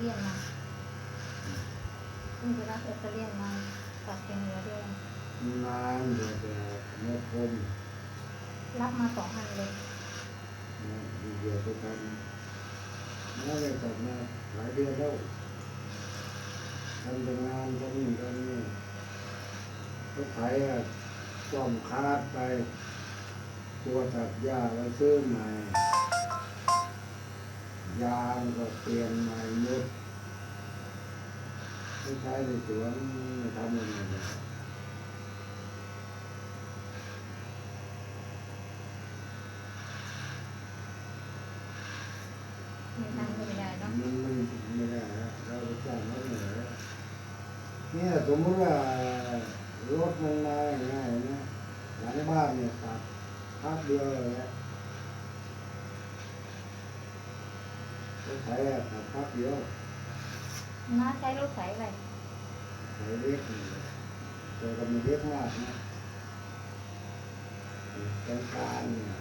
เลียนมาเพิ่งไปรับอิตาเลียนมาตัดเป็นเนื้อด้วยนานเดี๋ยวจะเมื่อคมรับมาสองอันเลยนะเดี๋ยวไปทำน่าจะกลับมาหลายเดือนแล้วทำแต่งานทำนี่ทำนี่ก็ไถอะซ่อมคาดไปตัวตัดหญ้าก็ซื้อใหม่ ยางก็เปลี่ยนใหม่หมดไม่ใช้ในสวนไม่ทำยังไงเลยไม่ทำก็ไม่ได้เนาะมันมันไม่ได้ฮะเราไปจ้างเขาเหนื่อยแล้วเนี่ยสมมติว่ารถมันมาง่ายๆนะหลังบ้านเนี่ยตัดพักเดียวเลยนะ รถไถอะตัดพักเดียวน้าใช้รถไถอะไรไถเล็กนี่แต่ก็ไม่เล็กมากนะกลางกลางๆเนี่ย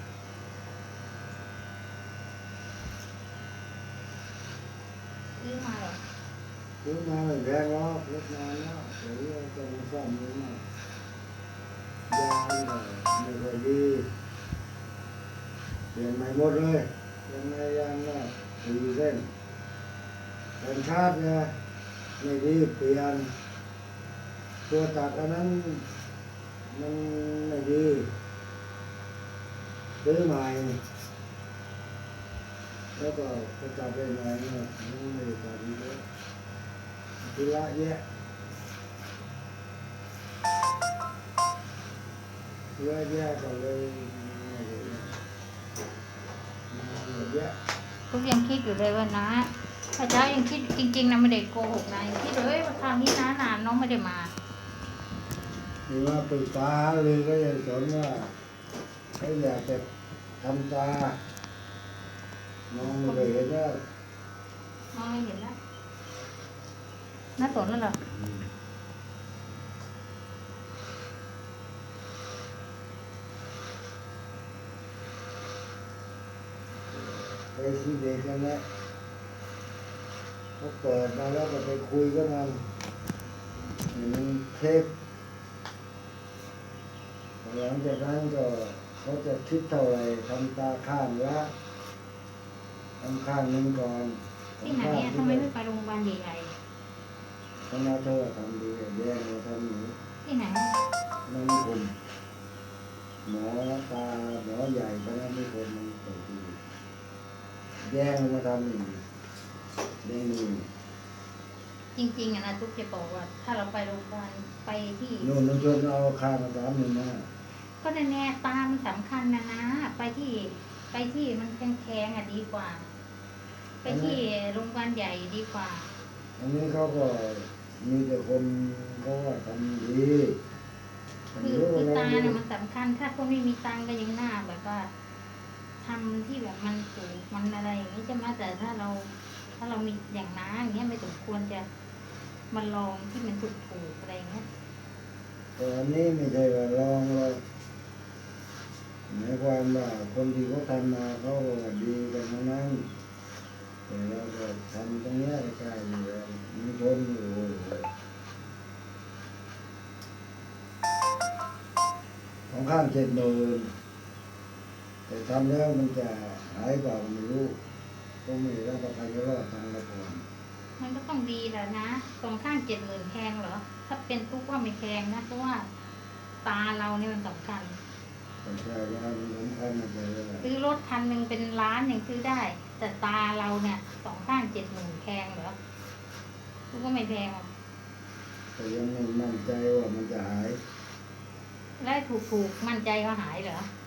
ซื้อมาเหรอซื้อมาไม่แพงหรอกรถนานแล้วเดี๋ยวนี้ต้องมาซ่อมเลยนะยางเนี่ยไม่ค่อยดีเปลี่ยนใหม่หมดเลยยังไงยาง ก็สี่เส้นเป็นชาติเนี่ยไม่ดีเปลี่ยน ตัวตัดอันนั้นมันไม่ดีซื้อใหม่แล้วก็ไปจับได้ใหมเนี่ยมันไม่ได้ตัดดีเลยทีละแยะทีละแยะก็เลยไม่ด้มาแยะ ทุกยังคิดอยู่เลยว่านะพระเจ้ายังคิดจริง ๆนะไม่ได้โกหกนะยังคิดเลยว่าคราวนี้นะนานน้องไม่ได้มาคือว่าปรึกษาเลยก็ยังสอนว่าเขาอยากจะทำตามองไม่เคยเห็นว่ามองไม่เห็นแล้วน่าสนแล้วเหรอ ไปที่เด็กกันแล้วเขาเปิดมาแล้วก็ไปคุยกับมันมันเทปหลังจากนั้นก็เขาจะคิดเท่าไหร่ทำตาข้างละทำข้างหนึงก่อนที่ไหนอะทำไมไม่ไปโรงพยาบาลใหญ่คณะเธอทำดีแย่ ย่งมาทำอีกแย่งมือจริงๆอะนะทุกจะบอกว่า ถ้าเราไปโรงพยาบาลไปที่ นู่นนั่นชวนเอาข้างมาสามหนึ่งมาก็แน่ๆตามันสำคัญนะนะ ไปที่ไปที่มันแพงๆอะดีกว่า ไปที่โรงพยาบาลใหญ่ดีกว่า อันนี้เขาก็มีแต่คนเขาว่าทำดีคือคือตาเนี่ยมันสำคัญ ถ้าคนไม่มีตังค์ก็ยังหน้าแบบว่า ทำที่แบบมันถูกมันอะไรอย่างนี้ใช่ไหมแต่ถ้าเรา ถ้าเรามีอย่างน้าอย่างเงี้ยไม่สมควรจะมาลองที่มันถูกถูกอะไรเงี้ยแต่อันนี้ไม่ใช่ว่าลองเราหมายความว่าคนที่เขาทำมาเขาก็ว่าดีกันนั้นแต่เราก็ทำตรงนี้ยใกล้ๆอยู่แล้วมีชนอยู่ของข้างเจ็ดหมื่น แต่ทำแล้วมันจะหายเปล่าไม่รู้ต้องมีรับประกันรอดทางละครมันก็ต้องดีแหละนะสองข้างเจ็ดหมื่นแพงเหรอ ถ้าเป็นทุกว่าไม่แพงนะเพราะว่าตาเราเนี่ยมันสำคัญแต่ใช่ว่ามันสำคัญนะแต่ว่าซื้อรถคันหนึ่งเป็นล้านยังซื้อได้ แต่ตาเราเนี่ยสองข้างเจ็ดหมื่นแพงเหรอกูก็ไม่แพงหรอกแต่ยังไม่มั่นใจว่ามันจะหายแล้วถูกถูกๆมั่นใจก็หายเหรอมั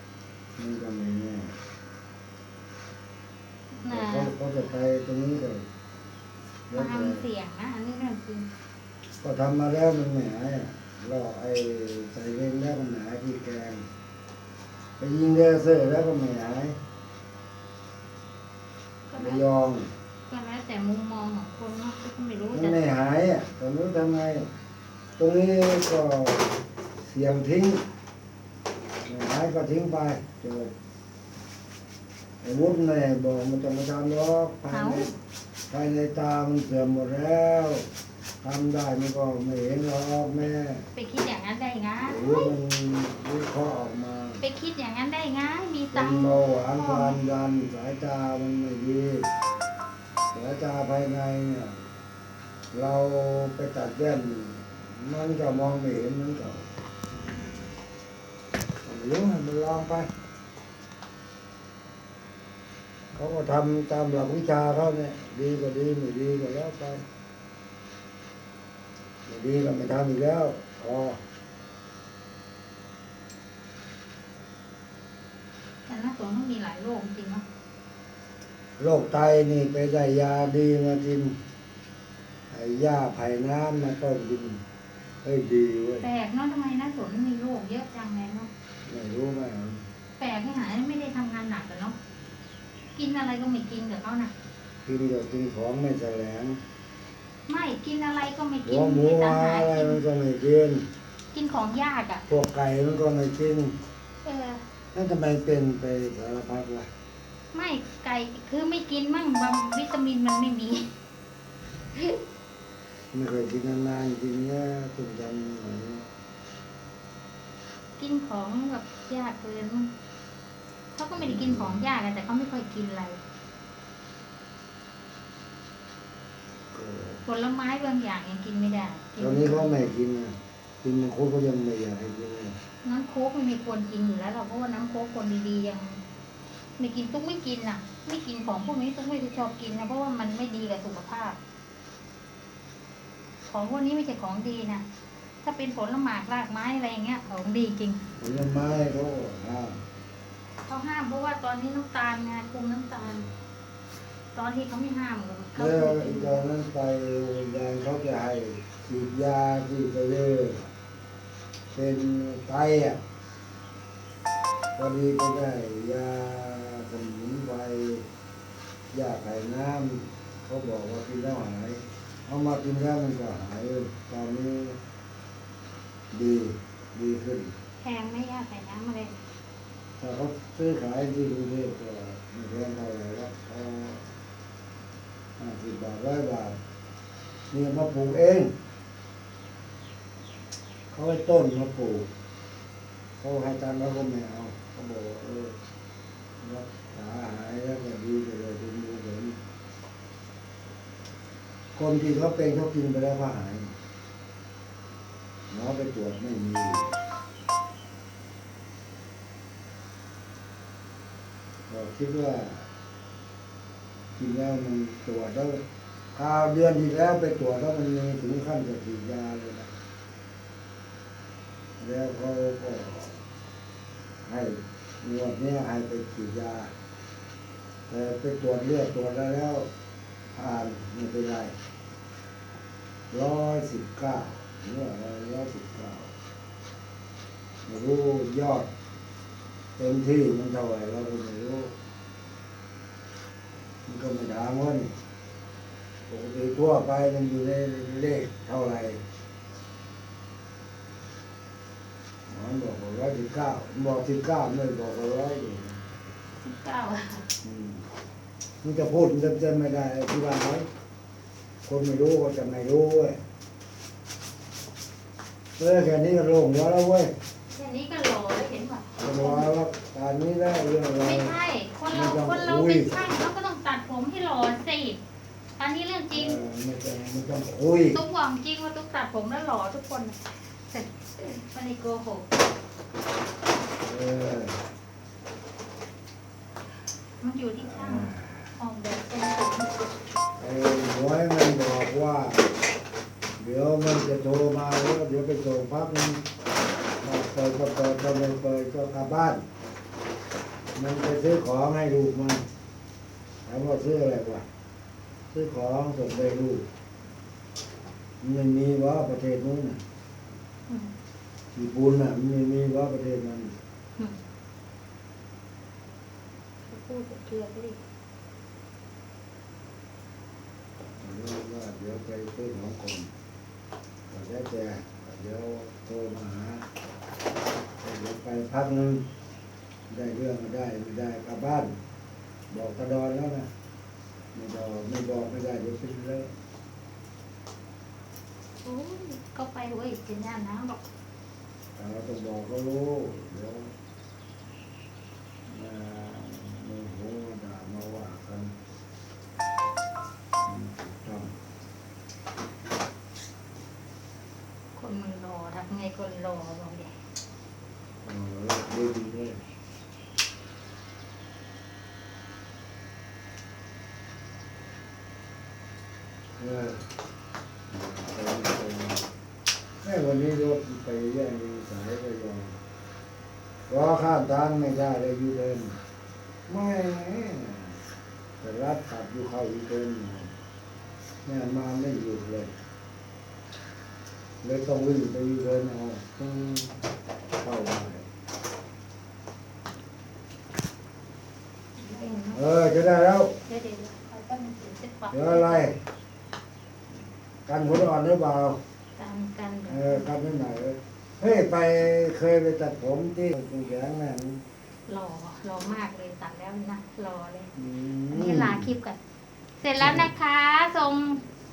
นก็ไม่แน่นะเขาเขาจะไปตรงนี้เลยแล้วทำแต่เสี่ยงนะอันนี้เรื่องจริงก็ทำมาแล้วมันไม่หายอะรอไอ้ใส่เวงแล้วมันหายที่แกงไปยิงเลเซอร์แล้วก็ไม่หายก็ไม่แล้วยอมก็แล้วแต่มุมมองของคนเนาะก็ไม่รู้มันแต่ไม่หายอะตอนนู้นทำไง ตรงนี้ก็เสียงทิ้งไม่หายก็ทิ้งไปจบไอ้วุ้นเนี่ยบอกมันจะมาทำหรอกภายเขาในภายในตามันเสื่อมหมดแล้วทำได้มันก็ไม่เห็นหรอกแม่ไปคิดอย่างนั้นได้ไงหรือมันวิเคราะห์ออกมาไปคิดอย่างนั้นได้ไงมีเป็ตันงค์เบาหวานความดันสายตามันไม่ดีสายตาภายในเนี่ยเราไปตัดแว่นมันก็มองไม่เห็นเหมันก็ ไม่รู้ให้มันลองไป เขาก็ทำตามหลักวิชาเขาเนี่ย ดีก็ดีไม่ดีก็แล้วไปไม่ดีก็ไม่ทำอีกแล้วพอแต่น่าสนต้องมีหลายโรคจริงเนาะโรคไตนี่ไปได้ยาดีมากินไอ้ยาไผ่น้ำมาต้มกินเฮ้ยดีเว้ย แปลกเนาะทำไมน่าสนมีโรคเยอะจังเลยเนาะ ไม่รู้ไหมแปลกไม่หายไม่ได้ทำงานหนักกันเนาะกินอะไรก็ไม่กินกับเขาน่ะ กินก็กินของไม่แสลงไม่กินอะไรก็ไม่หักิวนหมูมีแต่หาหาอะไรกินมันก็ไม่กินกินของยากอะพวกไก่มันก็ไม่กินเออ นั่นทำไมเป็นไปสารพัดล่ะไม่ไก่คือไม่กินมั่งบางวิตามินมันไม่มี ไม่เคยกินนานๆกินเนี้ยถึงจำหน่อย กินของแบบยากเกินมั้งเขาก็ไม่ได้กินของยากอะแต่เขาไม่ค่อยกินอะไรก็ผลไม้บางอย่างยังกินไม่ได้กิตอนนี้เขาไม่กินนะกินมังคุดก็ยังไม่อยากให้กินเลยน้ำโค้กมันไม่ควรกินอยู่แล้วหรอกเพราะว่าน้ำโค้กคนดีๆยังไม่กินตุ๊กไม่กินน่ะ ไม่กินของพวกนี้ตุ๊กไม่ได้ชอบกินนะเพราะว่ามันไม่ดีกับสุขภาพ ของพวกนี้ไม่ใช่ของดีนะ ถ้าเป็นผลหมากรากไม้อะไรอย่างเงี้ยของดีจริง ผลไม้เขาก็ห้ามเขาห้ามเพราะว่าตอนนี้น้ำตาลไงคุมน้ำตาล ตอนที่เขาไม่ห้ามเขาแล้วไม่อีกิกนตอนนั้นไปแดงเขาจะให้ฉีดยาที่ไปเลยเป็นไตอะพอดีก็ได้ยาสมุนไพรยาไข่น้ำเขาบอกว่ากินแล้วหาย เอามากินแล้วมันก็หายเลยตอนนี้ ดีดีขึ้นแพงไหม่ยากใส่น้ำอะไรถ้าเขาซื้อขายที่กรุงเทพก็ไม่แพงเท่าไหร่แล้วเขาห้าสิบบาทร้อยบาทเนี่ยมาปลูกเอง เขาให้ต้นมาปลูกเขาให้ตังค์แล้วก็ไม่เอาเขาบอกว่าเออรักษาหายแล้วก็ดีไปเลยดูดูเหมือนคนที่เขาเป็นเขากินไปแล้วก็หาย หมอไปตรวจไม่มีเราคิดว่ากินแล้วมันตรวจแล้วคราวเดือนที่แล้วไปตรวจแล้วมันมีถึงขั้นจะฉีดยาเลยนะแล้วเขาก็ให้งวดนี้ให้ไปฉีดยา แต่ไปตรวจเลือดตรวจแล้วแล้วผ่านไม่เป็นไรร้อยสิบเก้า เมื่อร้อยสิบเก้าไม่รู้ยอดเต็มที่มันเท่าไหร่เราก็ไม่รู้ มันก็ไม่ถามว่านี่ปกติทั่วไปมันอยู่ในเลขเท่าไหร่หมอบอกว่าร้อยสิบเก้าบอกสิบเก้าไม่บอกว่าร้อยอยู่เก้าอืมมันจะพูดเต็มๆไม่ได้ที่ว่าน้อยคนไม่รู้ก็จะไม่รู้เว้ย เออแค่นี้ก็โล่งหัวแล้วเว้ยแค่นี้ก็โหลแล้วเห็นป่ะโล่งหัวแล้วตอนนี้ได้เรื่องอะไรไม่ใช่ คนเราไม่ต้องคนเราคุยเป็นช่างเราก็ต้องตัดผมให้หล่อสิอันนี้เรื่องจริงเออไม่ต้องไม่ต้องคุยตุ๊กบอกจริงว่าตุ๊กตัดผมแล้วหล่อทุกคนเสร็จไม่ได้โกหกเออมันอยู่ที่ช่างออกแบบทรงผมไอ้หวยมันบอกว่า เดี๋ยวมันจะโทรมาแล้วเดี๋ยวไปส่งพักนึงมาเปิดก็เปิดก็ไม่เปิดก็กลับบ้าน มันไปซื้อของให้ลูกมันถามว่าซื้ออะไรวะซื้อของส่งไปลูกมันไม่มีว่าประเทศนู้นน่ะอืมญี่ปุ่นน่ะมันไม่มีว่าประเทศนั้นอืมพูดเกลือไปดิเดี๋ยวว่าเดี๋ยวไปซื้อของก่อน ก็แล้วแต่เดี๋ยวโทรมาหาเดี๋ยวไปพักนึงได้เรื่องก็ได้ไม่ได้กลับบ้าน บอกกระดอนแล้วนะไม่บอกไม่บอกไม่ได้เดี๋ยวเป็นเลยโอ้ยก็ไปเว้ยกินยาน้ำบอกแต่เราต้องบอกเขารู้เดี๋ยว วันนี้รถไปแย่งสายไปยอมรอข้ามทางไม่ได้เลยอยู่เดินไม่แต่รัดขับอยู่เข้าอยู่เดินแม่มาไม่หยุดเลย เลยต้องวิ่งไปอยู่เดินเอาอืมเข้ามาเออจะได้แล้วเดี๋ยวเดี๋ยวเดี๋ยวเอาแป๊บนึงเดี๋ยวจะปรับเดี๋ยวอะไร กันหัวอ่อนหรือเปล่า ตามกันเออกันนิดหน่อยเออเฮ้ยไปเคยไปตัดผมที่ตรงแขงนั่นรอรอมากเลยตัดแล้วนะรอเลยอือันมนี้ลาคลิปกัน เสร็จแล้วนะคะทรง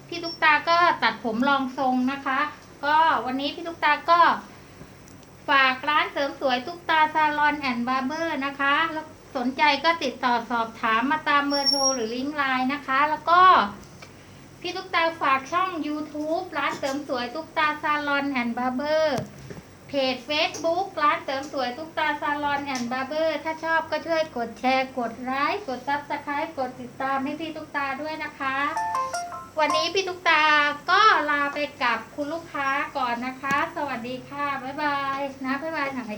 พี่ตุ๊กตาก็ตัดผมลองทรงนะคะ ก็วันนี้พี่ตุ๊กตาก็ฝากร้านเสริมสวยตุ๊กตาซาลอนแอนด์บาร์เบอร์นะคะ แล้วสนใจก็ติดต่อสอบถามมาตามเบอร์โทรหรือลิงก์ไลน์นะคะ แล้วก็ พี่ตุ๊กตาฝากช่อง YouTube ร้านเสริมสวยตุ๊กตาซาลอนแอนด์บาร์เบอร์เพจ Facebook ร้านเสริมสวยตุ๊กตาซาลอนแอนด์บาร์เบอร์ถ้าชอบก็ช่วยกดแชร์ กดไลค์กดซับสไครต์กดติดตามให้พี่ตุ๊กตาด้วยนะคะ วันนี้พี่ตุ๊กตาก็ลาไปกับคุณลูกค้าก่อนนะคะ สวัสดีค่ะ บ๊ายบายนะบ๊ายบายหน่อย